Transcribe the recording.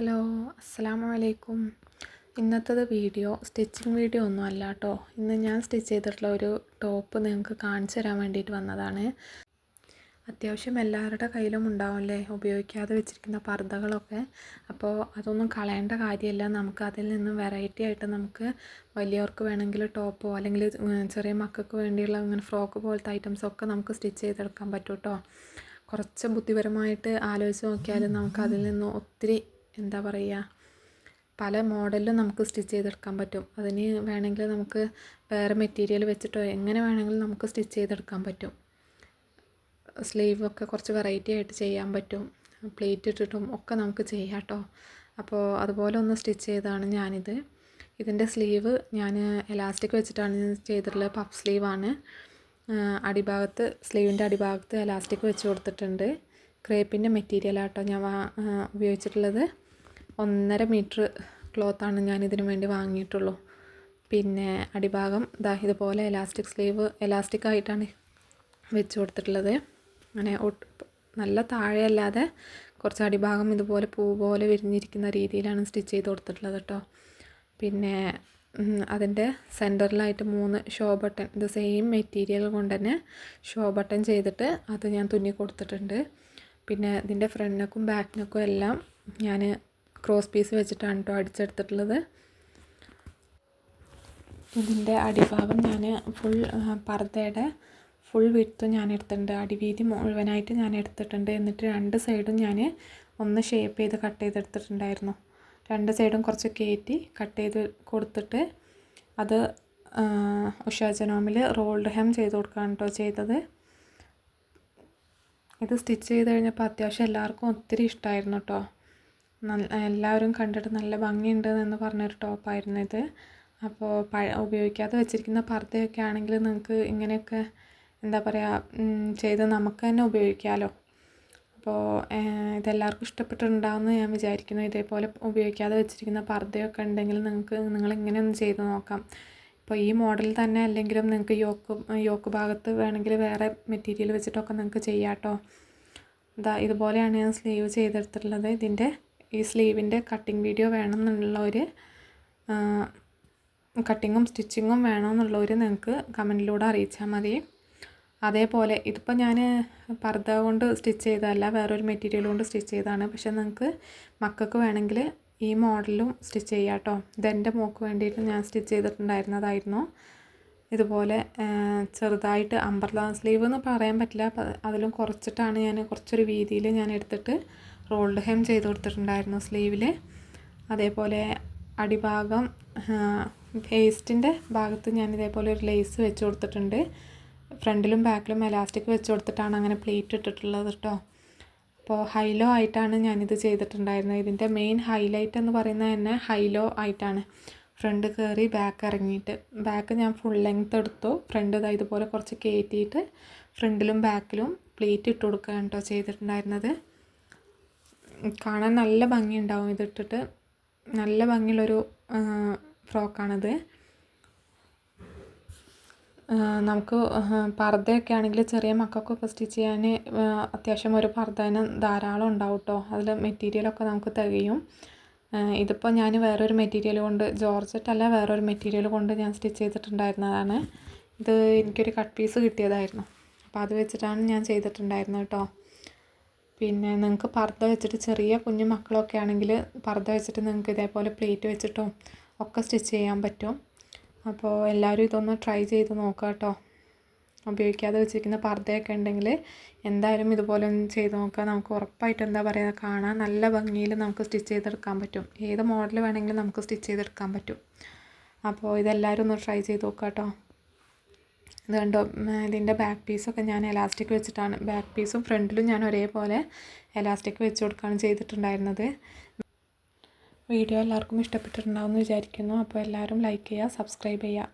Hello അസ്സലാമു അലൈക്കും ഇന്നത്തത് video stitching video ഒന്നും അല്ല കേട്ടോ ഇന്ന് ഞാൻ സ്റ്റിച്ച് ചെയ്തിട്ടുള്ള ഒരു ടോപ്പ് നിങ്ങൾക്ക് കാണിച്ചു തരാൻ വേണ്ടിയിട്ട് വന്നതാണ്. അത്യാവശ്യം എല്ലാവരുടെ കയ്യിലും ഉണ്ടാവില്ലേ ഉപയോഗിക്കാതെ വെച്ചിരിക്കുന്ന പർദ്ദകളൊക്കെ. അപ്പോൾ അതൊന്നും കളയേണ്ട കാര്യമല്ല. നമുക്ക് അതിൽ നിന്നും വെറൈറ്റി ആയിട്ട് നമുക്ക് വലിയവർക്ക് വേണമെങ്കിൽ ടോപ്പോ അല്ലെങ്കിൽ ചെറിയ മക്കൾക്ക് വേണ്ടിയുള്ള ഇങ്ങനെ ഫ്രോക്ക് പോലത്തെ ഐറ്റംസൊക്കെ നമുക്ക് സ്റ്റിച്ച് ചെയ്തെടുക്കാൻ പറ്റും കേട്ടോ കുറച്ച് ബുദ്ധിപരമായിട്ട് ആലോചിച്ച് നോക്കിയാൽ നമുക്ക് അതിൽ നിന്ന് ഒത്തിരി എന്താ പറയുക പല മോഡലിലും നമുക്ക് സ്റ്റിച്ച് ചെയ്തെടുക്കാൻ പറ്റും. അതിന് വേണമെങ്കിൽ നമുക്ക് വേറെ മെറ്റീരിയൽ വെച്ചിട്ടോ എങ്ങനെ വേണമെങ്കിലും നമുക്ക് സ്റ്റിച്ച് ചെയ്തെടുക്കാൻ പറ്റും. സ്ലീവ് ഒക്കെ കുറച്ച് വെറൈറ്റി ആയിട്ട് ചെയ്യാൻ പറ്റും. പ്ലേറ്റ് ഇട്ടിട്ടും ഒക്കെ നമുക്ക് ചെയ്യാം കേട്ടോ. അപ്പോൾ അതുപോലെ ഒന്ന് സ്റ്റിച്ച് ചെയ്താണ് ഞാനിത്. ഇതിന്റെ സ്ലീവ് ഞാൻ എലാസ്റ്റിക് വെച്ചിട്ടാണ് ചെയ്തിട്ടുള്ളത്. പഫ് സ്ലീവാണ് അടിഭാഗത്ത് സ്ലീവിന്റെ അടിഭാഗത്ത് എലാസ്റ്റിക് വെച്ച് കൊടുത്തിട്ടുണ്ട്. ക്രേപ്പിന്റെ മെറ്റീരിയലാട്ടോ ഞാൻ ഉപയോഗിച്ചിട്ടുള്ളത്. ഒന്നര മീറ്റർ ക്ലോത്താണ് ഞാൻ ഇതിനു വേണ്ടി വാങ്ങിയിട്ടുള്ളൂ. പിന്നെ അടിഭാഗം ദാ ഇതുപോലെ എലാസ്റ്റിക് സ്ലീവ് എലാസ്റ്റിക് ആയിട്ടാണ് വെച്ച് കൊടുത്തിട്ടുള്ളത്. അങ്ങനെ നല്ല താഴെയല്ലാതെ കുറച്ച് അടിഭാഗം ഇതുപോലെ പൂ പോലെ വിരിഞ്ഞിരിക്കുന്ന രീതിയിലാണ് സ്റ്റിച്ച് ചെയ്ത് കൊടുത്തിട്ടുള്ളത് കേട്ടോ പിന്നെ അതിന്റെ സെന്ററിലായിട്ട് മൂന്ന് ഷോ ബട്ടൺ ഇത് സെയിം മെറ്റീരിയൽ കൊണ്ട് തന്നെ ഷോ ബട്ടൺ ചെയ്തിട്ട് അത് ഞാൻ തുന്നി കൊടുത്തിട്ടുണ്ട്. പിന്നെ ഇതിന്റെ ഫ്രണ്ടിനക്കും ബാക്കിനക്കും എല്ലാം ഞാൻ ക്രോസ് പീസ് വെച്ചിട്ടാണ് കേട്ടോ അടിച്ചെടുത്തിട്ടുള്ളത്. ഇതിന്റെ അടിഭാഗം ഞാൻ ഫുൾ പർദ്ദയുടെ ഫുൾ വിടുത്ത് ഞാൻ എടുത്തിട്ടുണ്ട്. അടിവീതി മുഴുവനായിട്ട് ഞാൻ എടുത്തിട്ടുണ്ട്. എന്നിട്ട് രണ്ട് സൈഡും ഞാൻ ഒന്ന് ഷേപ്പ് ചെയ്ത് കട്ട് ചെയ്തെടുത്തിട്ടുണ്ടായിരുന്നു രണ്ട് സൈഡും കുറച്ച് കയറ്റി കട്ട് ചെയ്ത് കൊടുത്തിട്ട് അത് ഉഷാ ജനോമിൽ റോൾഡ് ഹെം ചെയ്ത് കൊടുക്കുകയാണ് കേട്ടോ ചെയ്തത്. ഇത് സ്റ്റിച്ച് ചെയ്ത് കഴിഞ്ഞപ്പോൾ അത്യാവശ്യം എല്ലാവർക്കും ഒത്തിരി ഇഷ്ടമായിരുന്നു കേട്ടോ എല്ലാവരും കണ്ടിട്ട് നല്ല ഭംഗിയുണ്ട് എന്ന് പറഞ്ഞൊരു ടോപ്പായിരുന്നു ഇത്. അപ്പോൾ പഴ ഉപയോഗിക്കാതെ വെച്ചിരിക്കുന്ന പർദ്ദയൊക്കെ ആണെങ്കിൽ നിങ്ങൾക്ക് ഇങ്ങനെയൊക്കെ എന്താ പറയുക ചെയ്ത് നമുക്ക് തന്നെ ഉപയോഗിക്കാമല്ലോ അപ്പോൾ ഇതെല്ലാവർക്കും ഇഷ്ടപ്പെട്ടിട്ടുണ്ടാവുമെന്ന് ഞാൻ വിചാരിക്കുന്നു. ഇതേപോലെ ഉപയോഗിക്കാതെ വെച്ചിരിക്കുന്ന പർദ്ദയൊക്കെ ഉണ്ടെങ്കിൽ നിങ്ങൾക്ക് നിങ്ങൾ ഇങ്ങനെ ഒന്ന് ചെയ്ത് നോക്കാം. ഇപ്പോൾ ഈ മോഡൽ തന്നെ അല്ലെങ്കിലും നിങ്ങൾക്ക് യോക്ക് യോക്ക് ഭാഗത്ത് വേണമെങ്കിൽ വേറെ മെറ്റീരിയൽ വെച്ചിട്ടൊക്കെ നിങ്ങൾക്ക് ചെയ്യാം കേട്ടോ ഇതാ ഇതുപോലെയാണ് ഞാൻ സ്ലീവ് ചെയ്തെടുത്തിട്ടുള്ളത്. ഇതിന്റെ ഈ സ്ലീവിന്റെ കട്ടിങ് വീഡിയോ വേണമെന്നുള്ളവർ കട്ടിങ്ങും സ്റ്റിച്ചിങ്ങും വേണമെന്നുള്ളവർ നിങ്ങൾക്ക് കമന്റിലൂടെ അറിയിച്ചാൽ മതി. അതേപോലെ ഇതിപ്പോൾ ഞാൻ പർദ്ദ കൊണ്ട് സ്റ്റിച്ച് ചെയ്തതല്ല വേറൊരു മെറ്റീരിയൽ കൊണ്ട് സ്റ്റിച്ച് ചെയ്തതാണ്. പക്ഷേ നിങ്ങൾക്ക് മക്കൾക്ക് വേണമെങ്കിൽ ഈ മോഡലും സ്റ്റിച്ച് ചെയ്യാം കേട്ടോ. ഇതെന്റെ മോക്ക് വേണ്ടിയിട്ട് ഞാൻ സ്റ്റിച്ച് ചെയ്തിട്ടുണ്ടായിരുന്നതായിരുന്നു. ഇതുപോലെ ചെറുതായിട്ട് അമ്പർല സ്ലീവ് എന്ന് പറയാൻ പറ്റില്ല. അതിലും കുറച്ചിട്ടാണ് ഞാൻ കുറച്ചൊരു വീതിയിൽ ഞാൻ എടുത്തിട്ട് റോൾഡ് ഹെം ചെയ്ത് കൊടുത്തിട്ടുണ്ടായിരുന്നു സ്ലീവിൽ അതേപോലെ അടിഭാഗം വേസ്റ്റിന്റെ ഭാഗത്ത് ഞാൻ ഇതേപോലെ ഒരു ലേസ് വെച്ച് കൊടുത്തിട്ടുണ്ട്. ഫ്രണ്ടിലും ബാക്കിലും എലാസ്റ്റിക് വെച്ച് കൊടുത്തിട്ടാണ് അങ്ങനെ പ്ലേറ്റ് ഇട്ടിട്ടുള്ളത് കേട്ടോ. അപ്പോൾ ഹൈലോ ആയിട്ടാണ് ഞാനിത് ചെയ്തിട്ടുണ്ടായിരുന്നത്. ഇതിന്റെ മെയിൻ ഹൈലൈറ്റ് എന്ന് പറയുന്നത് തന്നെ ഹൈലോ ആയിട്ടാണ്. ഫ്രണ്ട് കയറി ബാക്ക് ഇറങ്ങിയിട്ട്. ബാക്ക് ഞാൻ ഫുൾ ലെങ്ത് എടുത്തു. ഫ്രണ്ട് ഇതാ ഇതുപോലെ കുറച്ച് കയറ്റിയിട്ട് ഫ്രണ്ടിലും ബാക്കിലും പ്ലേറ്റ് ഇട്ട് കൊടുക്കുകയാണ് കേട്ടോ ചെയ്തിട്ടുണ്ടായിരുന്നത്. കാണാൻ നല്ല ഭംഗിയുണ്ടാവും ഇതിട്ടിട്ട്. നല്ല ഭംഗിയുള്ളൊരു ഫ്രോക്കാണത് നമുക്ക് പർദ്ദയൊക്കെ ആണെങ്കിൽ ചെറിയ മക്കൾക്കൊക്കെ സ്റ്റിച്ച് ചെയ്യാൻ അത്യാവശ്യം ഒരു പർദ്ദന് ധാരാളം ഉണ്ടാവും കേട്ടോ അതിൽ മെറ്റീരിയലൊക്കെ നമുക്ക് തികയും. ഇതിപ്പോൾ ഞാൻ വേറൊരു മെറ്റീരിയൽ കൊണ്ട് ജോർജറ്റ് അല്ല വേറൊരു മെറ്റീരിയൽ കൊണ്ട് ഞാൻ സ്റ്റിച്ച് ചെയ്തിട്ടുണ്ടായിരുന്നതാണ്. ഇത് എനിക്കൊരു കട്ട് പീസ് കിട്ടിയതായിരുന്നു. അപ്പോൾ അത് വെച്ചിട്ടാണ് ഞാൻ ചെയ്തിട്ടുണ്ടായിരുന്നത് കേട്ടോ. പിന്നെ നിങ്ങൾക്ക് പർദ്ദ വെച്ചിട്ട് ചെറിയ കുഞ്ഞു മക്കളൊക്കെ ആണെങ്കിൽ പർദ്ദ വെച്ചിട്ട് നിങ്ങൾക്ക് ഇതേപോലെ പ്ലേറ്റ് വെച്ചിട്ടും ഒക്കെ സ്റ്റിച്ച് ചെയ്യാൻ പറ്റും. അപ്പോൾ എല്ലാവരും ഇതൊന്ന് ട്രൈ ചെയ്ത് നോക്കുക കേട്ടോ. ഉപയോഗിക്കാതെ വെച്ചിരിക്കുന്ന പർദ്ദയൊക്കെ ഉണ്ടെങ്കിൽ എന്തായാലും ഇതുപോലെ ഒന്ന് ചെയ്ത് നോക്കുക നമുക്ക് ഉറപ്പായിട്ട് എന്താ പറയുക കാണാൻ നല്ല ഭംഗിയിൽ നമുക്ക് സ്റ്റിച്ച് ചെയ്തെടുക്കാൻ പറ്റും. ഏത് മോഡൽ വേണമെങ്കിലും നമുക്ക് സ്റ്റിച്ച് ചെയ്തെടുക്കാൻ പറ്റും. അപ്പോൾ ഇതെല്ലാവരും ഒന്ന് ട്രൈ ചെയ്ത് നോക്കുക കേട്ടോ. ഇത് കണ്ടോ ഇതിന്റെ ബാക്ക് പീസൊക്കെ ഞാൻ എലാസ്റ്റിക് വെച്ചിട്ടാണ്. ബാക്ക് പീസും ഫ്രണ്ടിലും ഞാൻ ഒരേപോലെ എലാസ്റ്റിക് വെച്ച് കൊടുക്കുകയാണ് ചെയ്തിട്ടുണ്ടായിരുന്നത്. വീഡിയോ എല്ലാവർക്കും ഇഷ്ടപ്പെട്ടിട്ടുണ്ടാവും എന്ന് വിചാരിക്കുന്നു. അപ്പോൾ എല്ലാവരും ലൈക്ക് ചെയ്യുക സബ്സ്ക്രൈബ് ചെയ്യുക.